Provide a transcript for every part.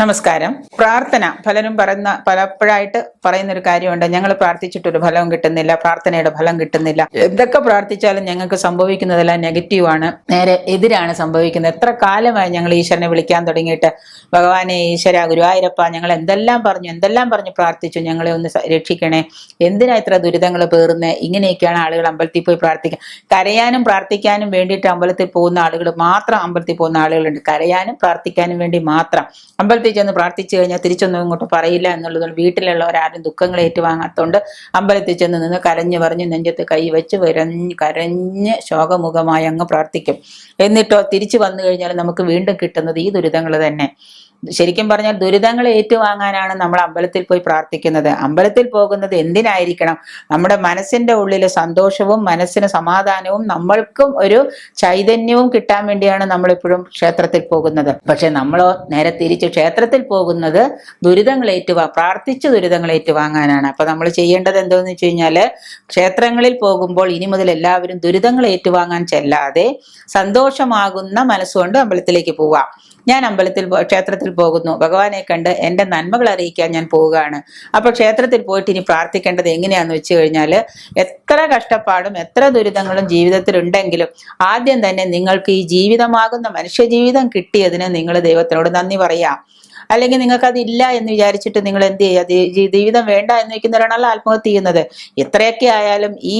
നമസ്കാരം. പ്രാർത്ഥന പലരും പറയുന്ന പലപ്പോഴായിട്ട് പറയുന്ന ഒരു കാര്യമുണ്ട്. ഞങ്ങൾ പ്രാർത്ഥിച്ചിട്ടൊരു ഫലവും കിട്ടുന്നില്ല പ്രാർത്ഥനയുടെ ഫലം കിട്ടുന്നില്ല. എന്തൊക്കെ പ്രാർത്ഥിച്ചാലും ഞങ്ങൾക്ക് സംഭവിക്കുന്നതെല്ലാം നെഗറ്റീവാണ് നേരെ എതിരാണ് സംഭവിക്കുന്നത്. എത്ര കാലമായി ഞങ്ങൾ ഈശ്വരനെ വിളിക്കാൻ തുടങ്ങിയിട്ട്? ഭഗവാനെ ഈശ്വര ഗുരുവായൂരപ്പ ഞങ്ങൾ എന്തെല്ലാം പറഞ്ഞു എന്തെല്ലാം പറഞ്ഞു പ്രാർത്ഥിച്ചു ഞങ്ങളെ ഒന്ന് രക്ഷിക്കണേ? എന്തിനാ ഇത്ര ദുരിതങ്ങൾ പേറുന്നത് ഇങ്ങനെയൊക്കെയാണ് ആളുകൾ അമ്പലത്തിൽ പോയി പ്രാർത്ഥിക്കുക കരയാനും പ്രാർത്ഥിക്കാനും വേണ്ടിയിട്ട് അമ്പലത്തിൽ പോകുന്ന ആളുകൾ മാത്രം അമ്പലത്തിൽ പോകുന്ന ആളുകളുണ്ട്. കരയാനും പ്രാർത്ഥിക്കാനും വേണ്ടി മാത്രം. അമ്പലത്തിൽ ചെന്ന് പ്രാർത്ഥിച്ചു കഴിഞ്ഞാൽ തിരിച്ചൊന്നും ഇങ്ങോട്ട് പറയില്ല എന്നുള്ളതുകൊണ്ട് വീട്ടിലുള്ളവരാരും ദുഃഖങ്ങൾ ഏറ്റുവാങ്ങാത്തോണ്ട് അമ്പലത്തിൽ ചെന്ന് നിന്ന് കരഞ്ഞു പറഞ്ഞ് നെഞ്ചത്ത് കൈ വെച്ച് വരഞ്ഞ് കരഞ്ഞ് ശോകമുഖമായി അങ്ങ് പ്രാർത്ഥിക്കും. എന്നിട്ടോ തിരിച്ചു വന്നു കഴിഞ്ഞാൽ നമുക്ക് വീണ്ടും കിട്ടുന്നത് ഈ ദുരിതങ്ങൾ തന്നെ. ശരിക്കും പറഞ്ഞാൽ ദുരിതങ്ങൾ ഏറ്റുവാങ്ങാനാണ് നമ്മൾ അമ്പലത്തിൽ പോയി പ്രാർത്ഥിക്കുന്നത്. അമ്പലത്തിൽ പോകുന്നത് എന്തിനായിരിക്കണം? നമ്മുടെ മനസ്സിന്റെ ഉള്ളിൽ സന്തോഷവും മനസ്സിന് സമാധാനവും നമ്മൾക്കും ഒരു ചൈതന്യവും കിട്ടാൻ വേണ്ടിയാണ് നമ്മൾ എപ്പോഴും ക്ഷേത്രത്തിൽ പോകുന്നത്. പക്ഷെ നമ്മൾ നേരെ തിരിച്ച് ക്ഷേത്രത്തിൽ പോകുന്നത് ദുരിതങ്ങൾ ഏറ്റുവാ പ്രാർത്ഥിച്ച് ദുരിതങ്ങൾ ഏറ്റുവാങ്ങാനാണ്. അപ്പൊ നമ്മൾ ചെയ്യേണ്ടത് എന്തോന്ന് വെച്ച് കഴിഞ്ഞാൽ ക്ഷേത്രങ്ങളിൽ പോകുമ്പോൾ ഇനി മുതൽ എല്ലാവരും ദുരിതങ്ങൾ ഏറ്റുവാങ്ങാൻ ചെല്ലാതെ സന്തോഷമാകുന്ന മനസ്സുകൊണ്ട് അമ്പലത്തിലേക്ക് പോവാം. ഞാൻ അമ്പലത്തിൽ ക്ഷേത്രത്തിൽ പോകുന്നു. ഭഗവാനെ കണ്ട് എന്റെ നന്മകൾ അറിയിക്കാൻ ഞാൻ പോവുകയാണ്. അപ്പോൾ ക്ഷേത്രത്തിൽ പോയിട്ട് ഇനി പ്രാർത്ഥിക്കേണ്ടത് എങ്ങനെയാണെന്ന് വെച്ച് കഴിഞ്ഞാൽ എത്ര കഷ്ടപ്പാടും എത്ര ദുരിതങ്ങളും ജീവിതത്തിൽ ഉണ്ടെങ്കിലും ആദ്യം തന്നെ നിങ്ങൾക്ക് ഈ ജീവിതമാകുന്ന മനുഷ്യജീവിതം കിട്ടിയതിന് നിങ്ങൾ ദൈവത്തിനോട് നന്ദി പറയാം. അല്ലെങ്കിൽ നിങ്ങൾക്ക് അതില്ല എന്ന് വിചാരിച്ചിട്ട് നിങ്ങൾ എന്ത് ചെയ്യുക? ജീവിതം വേണ്ട എന്ന് വെക്കുന്നവരാണല്ലോ ആത്മഹത്യ ചെയ്യുന്നത്. എത്രയൊക്കെ ആയാലും ഈ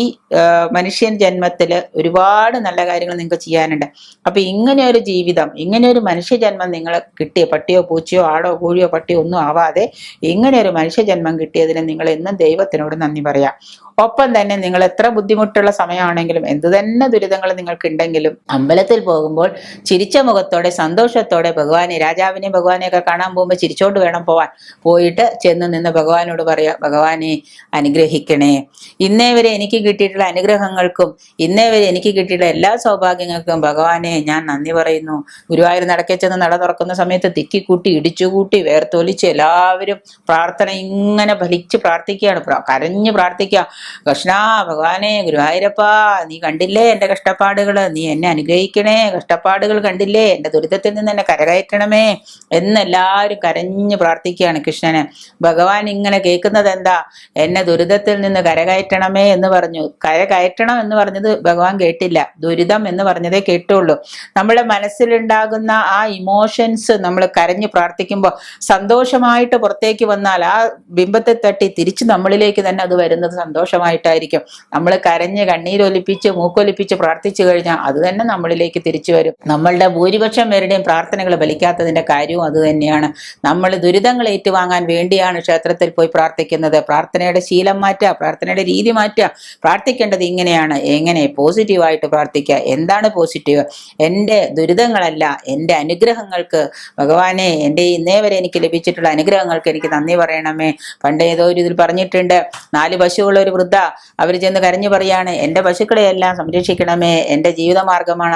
മനുഷ്യൻ ജന്മത്തിൽ ഒരുപാട് നല്ല കാര്യങ്ങൾ നിങ്ങൾക്ക് ചെയ്യാനുണ്ട്. അപ്പൊ ഇങ്ങനെ ഒരു ജീവിതം ഇങ്ങനെ ഒരു മനുഷ്യജന്മം നിങ്ങൾ കിട്ടിയ പട്ടിയോ പൂച്ചയോ ആടോ കോഴിയോ പട്ടിയോ ഒന്നും ആവാതെ ഇങ്ങനെ ഒരു മനുഷ്യജന്മം കിട്ടിയതിന് നിങ്ങൾ എന്നും ദൈവത്തിനോട് നന്ദി പറയാം. ഒപ്പം തന്നെ നിങ്ങൾ എത്ര ബുദ്ധിമുട്ടുള്ള സമയമാണെങ്കിലും എന്തു തന്നെ ദുരിതങ്ങൾ നിങ്ങൾക്ക് ഉണ്ടെങ്കിലും അമ്പലത്തിൽ പോകുമ്പോൾ ചിരിച്ച മുഖത്തോടെ സന്തോഷത്തോടെ ഭഗവാനെ രാജാവിനെയും ഭഗവാനെയൊക്കെ കാണാൻ പോകുമ്പോൾ ചിരിച്ചോണ്ട് വേണം പോവാൻ. പോയിട്ട് ചെന്ന് നിന്ന് ഭഗവാനോട് പറയുക ഭഗവാനെ അനുഗ്രഹിക്കണേ. ഇന്നേ വരെ എനിക്ക് കിട്ടിയിട്ടുള്ള അനുഗ്രഹങ്ങൾക്കും ഇന്നേ വരെ എനിക്ക് കിട്ടിയിട്ടുള്ള എല്ലാ സൗഭാഗ്യങ്ങൾക്കും ഭഗവാനെ ഞാൻ നന്ദി പറയുന്നു. ഗുരുവായൂർ നടക്കെ ചെന്ന് നട തുറക്കുന്ന സമയത്ത് തിക്കിക്കൂട്ടി ഇടിച്ചുകൂട്ടി വേർത്തൊലിച്ച് എല്ലാവരും പ്രാർത്ഥന ഇങ്ങനെ ഫലിച്ച് പ്രാർത്ഥിക്കുകയാണ്. പ്ര- കരഞ്ഞ് പ്രാർത്ഥിക്കുക. കൃഷ്ണ ഭഗവാനെ ഗുരുവായൂരപ്പ നീ കണ്ടില്ലേ എന്റെ കഷ്ടപ്പാടുകൾ? നീ എന്നെ അനുഗ്രഹിക്കണേ കഷ്ടപ്പാടുകൾ കണ്ടില്ലേ? എന്റെ ദുരിതത്തിൽ നിന്ന് എന്നെ കരകയറ്റണമേ എന്നെല്ലാവരും കരഞ്ഞു പ്രാർത്ഥിക്കുകയാണ് കൃഷ്ണന്. ഭഗവാൻ ഇങ്ങനെ കേൾക്കുന്നത് എന്താ? എന്നെ ദുരിതത്തിൽ നിന്ന് കരകയറ്റണമേ എന്ന് പറഞ്ഞു. കരകയറ്റണം എന്ന് പറഞ്ഞത് ഭഗവാൻ കേട്ടില്ല. ദുരിതം എന്ന് പറഞ്ഞതേ കേട്ടുള്ളൂ. നമ്മുടെ മനസ്സിലുണ്ടാകുന്ന ആ ഇമോഷൻസ് നമ്മൾ കരഞ്ഞു പ്രാർത്ഥിക്കുമ്പോൾ സന്തോഷമായിട്ട് പുറത്തേക്ക് വന്നാൽ ആ ബിംബത്തെ തട്ടി തിരിച്ച് നമ്മളിലേക്ക് തന്നെ അത് വരുന്നത് സന്തോഷമായിട്ടായിരിക്കും നമ്മൾ കരഞ്ഞ് കണ്ണീരൊലിപ്പിച്ച് മൂക്കൊലിപ്പിച്ച് പ്രാർത്ഥിച്ചു കഴിഞ്ഞാൽ അത് തന്നെ നമ്മളിലേക്ക് തിരിച്ചു വരും. നമ്മളുടെ ഭൂരിപക്ഷം പേരുടെയും പ്രാർത്ഥനകൾ ഫലിക്കാത്തതിന്റെ കാര്യവും അത് തന്നെയാണ്. നമ്മൾ ദുരിതങ്ങൾ ഏറ്റുവാങ്ങാൻ വേണ്ടിയാണ് ക്ഷേത്രത്തിൽ പോയി പ്രാർത്ഥിക്കുന്നത്. പ്രാർത്ഥനയുടെ ശീലം മാറ്റുക പ്രാർത്ഥനയുടെ രീതി മാറ്റുക പ്രാർത്ഥിക്കേണ്ടത് ഇങ്ങനെയാണ്. എങ്ങനെ? പോസിറ്റീവായിട്ട് പ്രാർത്ഥിക്കുക. എന്താണ് പോസിറ്റീവ്? എന്റെ ദുരിതങ്ങളല്ല എന്റെ അനുഗ്രഹങ്ങൾക്ക് ഭഗവാനെ എന്റെ ഇന്നേ വരെ എനിക്ക് ലഭിച്ചിട്ടുള്ള അനുഗ്രഹങ്ങൾക്ക് എനിക്ക് നന്ദി പറയണമേ. പണ്ട് ഏതോ ഒരു ഇതിൽ പറഞ്ഞിട്ടുണ്ട് നാല് പശുവുള്ള ഒരു വൃദ്ധ. അവർ ചെന്ന് കരഞ്ഞു പറയാണ് എന്റെ പശുക്കളെ എല്ലാം സംരക്ഷിക്കണമേ എന്റെ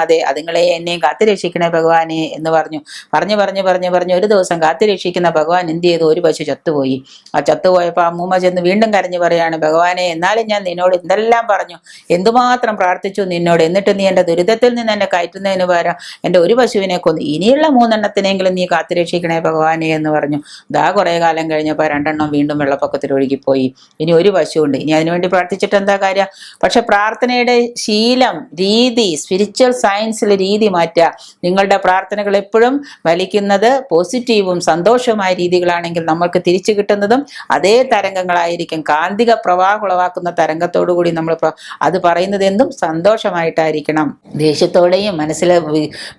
അതെ അതുങ്ങളെ എന്നെയും കാത്തു രക്ഷിക്കണേ ഭഗവാനെ എന്ന് പറഞ്ഞു. പറഞ്ഞു പറഞ്ഞു പറഞ്ഞു പറഞ്ഞു ഒരു ദിവസം കാത്തു രക്ഷിക്കുന്ന ഭഗവാൻ എന്ത് ചെയ്തു? ഒരു പശു ചത്തുപോയി. ആ ചത്തുപോയപ്പോൾ അമ്മൂമ്മ ചെന്ന് വീണ്ടും കരഞ്ഞു പറയാണ് ഭഗവാനെ എന്നാലും ഞാൻ നിന്നോട് എന്തെല്ലാം പറഞ്ഞു? എന്തുമാത്രം പ്രാർത്ഥിച്ചു നിന്നോട്? എന്നിട്ട് നീ എന്റെ ദുരിതത്തിൽ നിന്ന് എന്നെ കയറ്റുന്നതിന് പകരം എന്റെ ഒരു പശുവിനെ കൊന്നു ഇനിയുള്ള മൂന്നെണ്ണത്തിനെങ്കിലും നീ കാത്തുരക്ഷിക്കണേ ഭഗവാനെ എന്ന് പറഞ്ഞു. ദാ കുറേ കാലം കഴിഞ്ഞപ്പോൾ രണ്ടെണ്ണം വീണ്ടും വെള്ളപ്പൊക്കത്തിൽ ഒഴുകിപ്പോയി ഇനി ഒരു പശുവുണ്ട്. ഇനി അതിനുവേണ്ടി പ്രാർത്ഥിച്ചിട്ട് എന്താ കാര്യം? പക്ഷെ പ്രാർത്ഥനയുടെ ശീലം രീതി സ്പിരിച്വൽ സയൻസിലെ രീതി മാറ്റുക. നിങ്ങളുടെ പ്രാർത്ഥനകൾ എപ്പോഴും വലിക്കുന്നത് പോസിറ്റീവും സന്തോഷവുമായ രീതികളാണെങ്കിൽ നമ്മൾക്ക് തിരിച്ചു കിട്ടുന്നതും അതേ തരംഗങ്ങളായിരിക്കും. കാന്തിക പ്രവാഹം ഉളവാക്കുന്ന തരംഗത്തോടു കൂടി നമ്മൾ അത് പറയുന്നത് എന്തും സന്തോഷമായിട്ടായിരിക്കണം. ദേഷ്യത്തോടെയും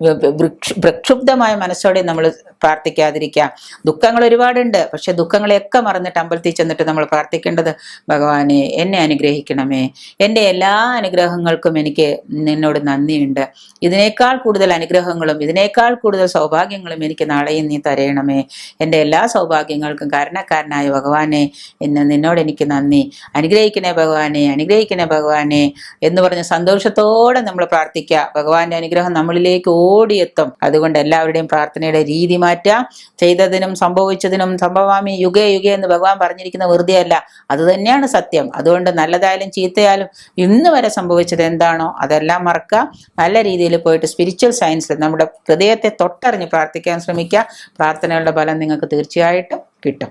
വൃക്ഷ- പ്രക്ഷുബ്ധമായ മനസ്സോടെ നമ്മൾ പ്രാർത്ഥിക്കാതിരിക്കുക. ദുഃഖങ്ങൾ ഒരുപാടുണ്ട്. പക്ഷെ ദുഃഖങ്ങളെയൊക്കെ മറന്നിട്ട് അമ്പലത്തിൽ ചെന്നിട്ട് നമ്മൾ പ്രാർത്ഥിക്കേണ്ടത് ഭഗവാനെ എന്നെ അനുഗ്രഹിക്കണമേ. എന്റെ എല്ലാ അനുഗ്രഹങ്ങൾക്കും എനിക്ക് നിന്നോട് നന്ദിയുണ്ട്. ഇതിനേക്കാൾ കൂടുതൽ അനുഗ്രഹങ്ങളും ഇതിനേക്കാൾ കൂടുതൽ സൗഭാഗ്യങ്ങളും എനിക്ക് നാളെയും നീ തരയണമേ. എന്റെ എല്ലാ സൗഭാഗ്യങ്ങൾക്കും കാരണക്കാരനായ ഭഗവാനെ എന്നെ നിന്നോട് എനിക്ക് നന്ദി. അനുഗ്രഹിക്കണേ ഭഗവാനെ അനുഗ്രഹിക്കണേ ഭഗവാനെ എന്ന് പറഞ്ഞ് സന്തോഷത്തോടെ നമ്മൾ പ്രാർത്ഥിക്കുക. ഭഗവാന്റെ അനുഗ്രഹം നമ്മളിലേക്ക് ഓടിയെത്തും. അതുകൊണ്ട് എല്ലാവരുടെയും പ്രാർത്ഥനയുടെ രീതി മാറ്റുക ചെയ്തതിനും സംഭവിച്ചതിനും സംഭവാമി യുഗേ യുഗേ എന്ന് ഭഗവാൻ പറഞ്ഞിരിക്കുന്ന വെറുതെയല്ല. അത് തന്നെയാണ് സത്യം. അതുകൊണ്ട് നല്ലതായാലും ചീത്തയായാലും ഇന്ന് വരെ സംഭവിച്ചത് എന്താണോ അതെല്ലാം മറക്കുക. നല്ല രീതിയിൽ പോയിട്ട് സ്പിരിച്വൽ സയൻസിൽ നമ്മുടെ ഹൃദയത്തെ തൊട്ടറിഞ്ഞ് പ്രാർത്ഥിക്കാൻ ശ്രമിക്കുക. പ്രാർത്ഥന പ്രാർത്ഥനകളുടെ ഫലം നിങ്ങൾക്ക് തീർച്ചയായിട്ടും കിട്ടും.